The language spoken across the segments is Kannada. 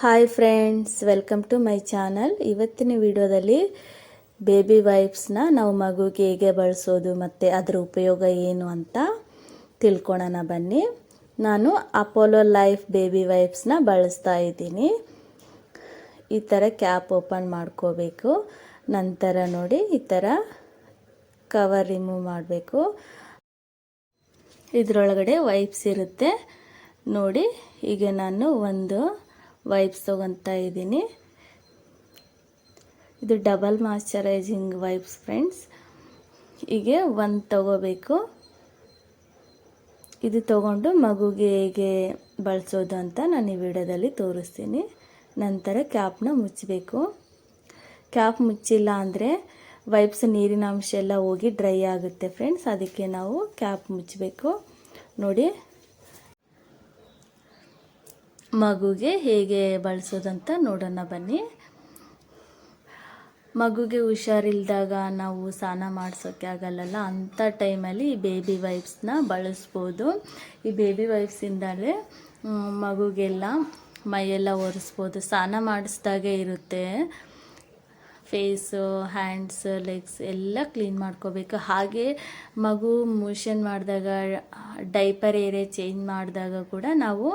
Hi friends, welcome to my channel. ಇವತ್ತಿನ ವಿಡಿಯೋದಲ್ಲಿ ಬೇಬಿ ವೈಪ್ಸ್ನ ನಾವು ಮಗುಗೆ ಹೇಗೆ ಬಳಸೋದು ಮತ್ತು ಅದರ ಉಪಯೋಗ ಏನು ಅಂತ ತಿಳ್ಕೊಳೋಣ ಬನ್ನಿ. ನಾನು ಅಪೋಲೋ ಲೈಫ್ ಬೇಬಿ ವೈಪ್ಸ್ನ ಬಳಸ್ತಾ ಇದ್ದೀನಿ. ಈ ಥರ ಕ್ಯಾಪ್ ಓಪನ್ ಮಾಡ್ಕೋಬೇಕು. ನಂತರ ನೋಡಿ, ಈ ಥರ ಕವರ್ ರಿಮೂವ್ ಮಾಡಬೇಕು. ಇದರೊಳಗಡೆ ವೈಪ್ಸ್ ಇರುತ್ತೆ. ನೋಡಿ, ಈಗ ನಾನು ಒಂದು ವೈಪ್ಸ್ ತೊಗೊತಾ ಇದ್ದೀನಿ. ಇದು ಡಬಲ್ ಮಾಶ್ಚರೈಸಿಂಗ್ ವೈಪ್ಸ್ ಫ್ರೆಂಡ್ಸ್ ಹೀಗೆ ಒಂದು ತಗೋಬೇಕು. ಇದು ತಗೊಂಡು ಮಗುಗೆ ಹೇಗೆ ಬಳಸೋದು ಅಂತ ನಾನು ಈ ವಿಡಿಯೋದಲ್ಲಿ ತೋರಿಸ್ತೀನಿ. ನಂತರ ಕ್ಯಾಪ್ನ ಮುಚ್ಚಬೇಕು. ಕ್ಯಾಪ್ ಮುಚ್ಚಿಲ್ಲ ಅಂದರೆ ವೈಪ್ಸ್ ನೀರಿನ ಅಂಶ ಎಲ್ಲ ಹೋಗಿ ಡ್ರೈ ಆಗುತ್ತೆ ಫ್ರೆಂಡ್ಸ್ ಅದಕ್ಕೆ ನಾವು ಕ್ಯಾಪ್ ಮುಚ್ಚಬೇಕು. ನೋಡಿ ಮಗುಗೆ ಹೇಗೆ ಬಳಸೋದಂತ ನೋಡೋಣ ಬನ್ನಿ. ಮಗುಗೆ ಹುಷಾರಿಲ್ದಾಗ ನಾವು ಸ್ನಾನ ಮಾಡಿಸೋಕ್ಕೆ ಆಗಲ್ಲಲ್ಲ ಅಂಥ ಟೈಮಲ್ಲಿ ಈ ಬೇಬಿ ವೈಪ್ಸ್ನ ಬಳಸ್ಬೋದು. ಈ ಬೇಬಿ ವೈಪ್ಸಿಂದಲೇ ಮಗುಗೆಲ್ಲ ಮೈಯೆಲ್ಲ ಒರೆಸ್ಬೋದು. ಸ್ನಾನ ಮಾಡಿಸ್ದಾಗೆ ಇರುತ್ತೆ. ಫೇಸು, ಹ್ಯಾಂಡ್ಸ್, ಲೆಗ್ಸ್ ಎಲ್ಲ ಕ್ಲೀನ್ ಮಾಡ್ಕೋಬೇಕು. ಹಾಗೆ ಮಗು ಮೋಷನ್ ಮಾಡಿದಾಗ, ಡೈಪರ್ ಏರಿಯಾ ಚೇಂಜ್ ಮಾಡಿದಾಗ ಕೂಡ ನಾವು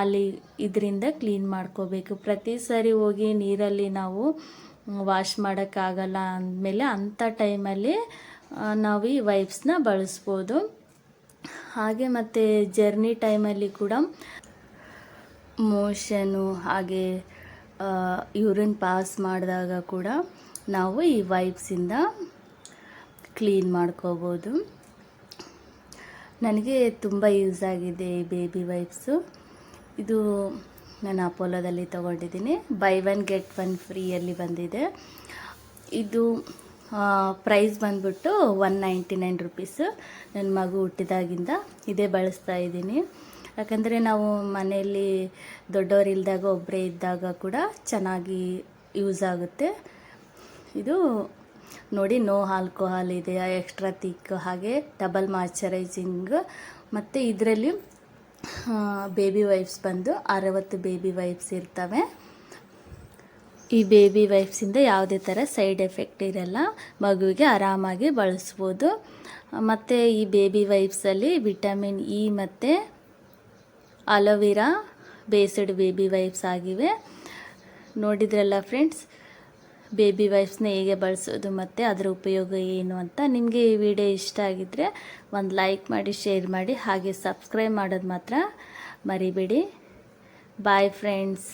ಅಲ್ಲಿ ಇದರಿಂದ ಕ್ಲೀನ್ ಮಾಡ್ಕೋಬೇಕು. ಪ್ರತಿ ಸರಿ ಹೋಗಿ ನೀರಲ್ಲಿ ನಾವು ವಾಶ್ ಮಾಡೋಕ್ಕಾಗಲ್ಲ ಅಂದಮೇಲೆ ಅಂಥ ಟೈಮಲ್ಲಿ ನಾವು ಈ ವೈಪ್ಸ್ನ ಬಳಸ್ಬೋದು. ಹಾಗೆ ಮತ್ತು ಜರ್ನಿ ಟೈಮಲ್ಲಿ ಕೂಡ ಮೋಷನು ಹಾಗೆ ಯೂರಿನ್ ಪಾಸ್ ಮಾಡಿದಾಗ ಕೂಡ ನಾವು ಈ ವೈಪ್ಸಿಂದ ಕ್ಲೀನ್ ಮಾಡ್ಕೋಬೋದು. ನನಗೆ ತುಂಬ ಯೂಸ್ ಆಗಿದೆ ಈ ಬೇಬಿ ವೈಪ್ಸು ಇದು ನಾನು ಅಪೋಲೋದಲ್ಲಿ ತೊಗೊಂಡಿದ್ದೀನಿ. ಬೈ ಒನ್ ಗೆಟ್ ಒನ್ ಫ್ರೀಯಲ್ಲಿ ಬಂದಿದೆ. ಇದು ಪ್ರೈಸ್ ಬಂದ್ಬಿಟ್ಟು ಒನ್ ನೈಂಟಿ ನೈನ್ ರುಪೀಸು ನನ್ನ ಮಗು ಹುಟ್ಟಿದಾಗಿಂದ ಇದೇ ಬಳಸ್ತಾ ಇದ್ದೀನಿ. ಯಾಕಂದರೆ ನಾವು ಮನೆಯಲ್ಲಿ ದೊಡ್ಡವರಿಲ್ದಾಗ ಒಬ್ಬರೇ ಇದ್ದಾಗ ಕೂಡ ಚೆನ್ನಾಗಿ ಯೂಸ್ ಆಗುತ್ತೆ. ಇದು ನೋಡಿ ನೋ ಆಲ್ಕೋಹಾಲ್ ಇದೆ ಎಕ್ಸ್ಟ್ರಾ ತಿಕ್ ಹಾಗೆ ಡಬಲ್ ಮಾಯ್ಚರೈಸಿಂಗ್ ಮತ್ತು ಇದರಲ್ಲಿ ಬೇಬಿ ವೈಫ್ಸ್ ಬಂದು ಅರವತ್ತು ಬೇಬಿ ವೈಫ್ಸ್ ಇರ್ತವೆ. ಈ ಬೇಬಿ ವೈಫ್ಸಿಂದ ಯಾವುದೇ ಥರ ಸೈಡ್ ಎಫೆಕ್ಟ್ ಇರಲ್ಲ. ಮಗುವಿಗೆ ಆರಾಮಾಗಿ ಬಳಸ್ಬೋದು. ಮತ್ತು ಈ ಬೇಬಿ ವೈಫ್ಸಲ್ಲಿ ವಿಟಮಿನ್ ಇ ಮತ್ತು aloe vera based baby wipes ಆಗಿವೆ. ನೋಡಿದ್ರಲ್ಲ ಫ್ರೆಂಡ್ಸ್ ಬೇಬಿ ವೈಫ್ಸ್ನ ಹೇಗೆ ಬಳಸೋದು ಮತ್ತು ಅದರ ಉಪಯೋಗ ಏನು ಅಂತ ನಿಮಗೆ ಈ ವಿಡಿಯೋ ಇಷ್ಟ ಆಗಿದ್ದರೆ ಒಂದು ಲೈಕ್ ಮಾಡಿ, ಶೇರ್ ಮಾಡಿ ಹಾಗೆ ಸಬ್ಸ್ಕ್ರೈಬ್ ಮಾಡೋದು ಮಾತ್ರ ಮರಿಬೇಡಿ. Bye friends